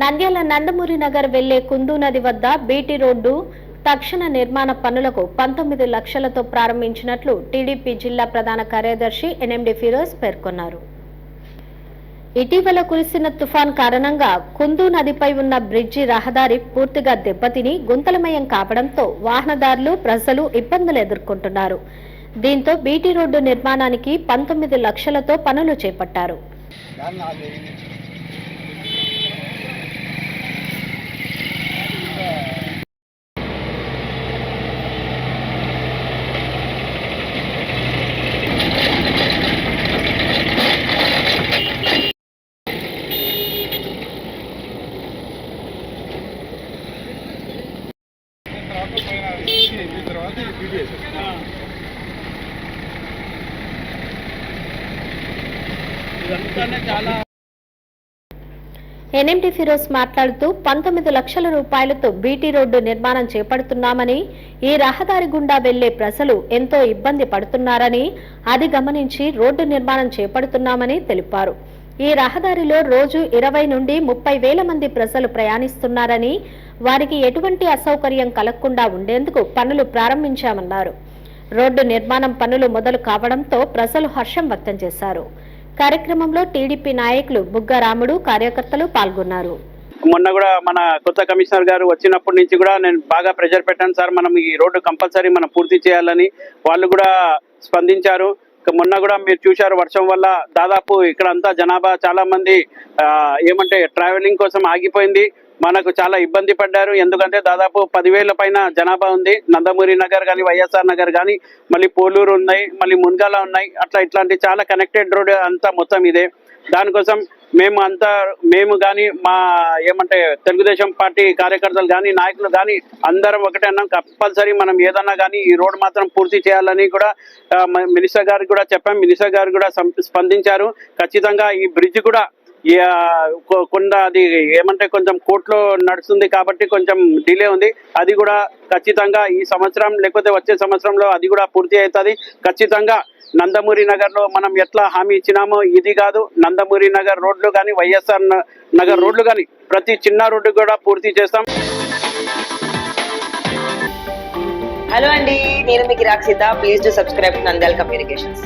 నంద్యాల నందమూరి నగర్ వెళ్ళే కుందు నది వద్ద బీటీ రోడ్డు తక్షణ నిర్మాణ పనులకు పంతొమ్మిది లక్షలతో ప్రారంభించినట్లు టీడీపీ జిల్లా ప్రధాన కార్యదర్శి ఎన్ఎండి ఫిరోజ్ పేర్కొన్నారు. ఇటీవల కురిసిన తుఫాన్ కారణంగా కుందు నదిపై ఉన్న బ్రిడ్జి రహదారి పూర్తిగా దెబ్బతిని గుంతలమయం కావడంతో వాహనదారులు ప్రజలు ఇబ్బందులు ఎదుర్కొంటున్నారు. దీంతో బీటీ రోడ్డు నిర్మాణానికి పంతొమ్మిది లక్షలతో పనులు చేపట్టారు. ఎన్ఎండి ఫిరోజ్ మాట్లాడుతూ పంతొమ్మిది లక్షల రూపాయలతో బీటీ రోడ్డు నిర్మాణం చేపడుతున్నామని ఈ రహదారి గుండా వెళ్ళే ప్రజలు ఎంతో ఇబ్బంది పడుతున్నారని అది గమనించి రోడ్డు నిర్మాణం చేపడుతున్నామని తెలిపారు. ఈ రహదారిలో రోజు ఇరవై నుండి ముప్పై వేల మంది ప్రజలు ప్రయాణిస్తున్నారని వారికి ఎటువంటి అసౌకర్యం కలగకుండా ఉండేందుకు పనులు ప్రారంభించామన్నారు. రోడ్డు నిర్మాణం పనులు మొదలు కావడంతో ప్రజలు హర్షం వ్యక్తం చేశారు. కార్యక్రమంలో టీడీపీ నాయకులు బుగ్గరాముడు కార్యకర్తలు పాల్గొన్నారు. మొన్న కూడా మన కొత్త కమిషనర్ గారు వచ్చినప్పటి నుంచి కూడా నేను బాగా ప్రెషర్ పెట్టాను సార్. మనం ఈ రోడ్డు కంపల్సరీ మనం పూర్తి చేయాలని వాళ్ళు కూడా స్పందించారు. మొన్న కూడా మీరు చూశారు వర్షం వల్ల దాదాపు ఇక్కడ అంతా జనాభా చాలా మంది ఏమంటే ట్రావెలింగ్ కోసం ఆగిపోయింది. మనకు చాలా ఇబ్బంది పడ్డారు. ఎందుకంటే దాదాపు పదివేల పైన జనాభా ఉంది. నందమూరి నగర్ కానీ వైఎస్ఆర్ నగర్ కానీ మళ్ళీ పోలూరు ఉన్నాయి మళ్ళీ మున్గాల ఉన్నాయి. అట్లా ఇట్లాంటి చాలా కనెక్టెడ్ రోడ్ అంతా మొత్తం ఇదే. దానికోసం మేము అంతా మేము కానీ మా ఏమంటే తెలుగుదేశం పార్టీ కార్యకర్తలు కానీ నాయకులు కానీ అందరం ఒకటే అన్నాం. కంపల్సరీ మనం ఏదన్నా కానీ ఈ రోడ్ మాత్రం పూర్తి చేయాలని కూడా మ- మినిస్టర్ గారికి కూడా చెప్పాం. మినిస్టర్ గారు కూడా స్పందించారు. ఖచ్చితంగా ఈ బ్రిడ్జ్ కూడా కొండ అది ఏమంటే కొంచెం కోర్టులో నడుస్తుంది కాబట్టి కొంచెం డిలే ఉంది. అది కూడా ఖచ్చితంగా ఈ సంవత్సరం లేకపోతే వచ్చే సంవత్సరంలో అది కూడా పూర్తి అవుతుంది. ఖచ్చితంగా నందమూరి నగర్లో మనం ఎట్లా హామీ ఇచ్చినామో ఇది కాదు. నందమూరి నగర్ రోడ్లు కానీ వైఎస్ఆర్ నగర్ రోడ్లు కానీ ప్రతి చిన్న రోడ్డు కూడా పూర్తి చేస్తాం. హలో అండి నేను మీకు Rakshita please to subscribe Nandal communications.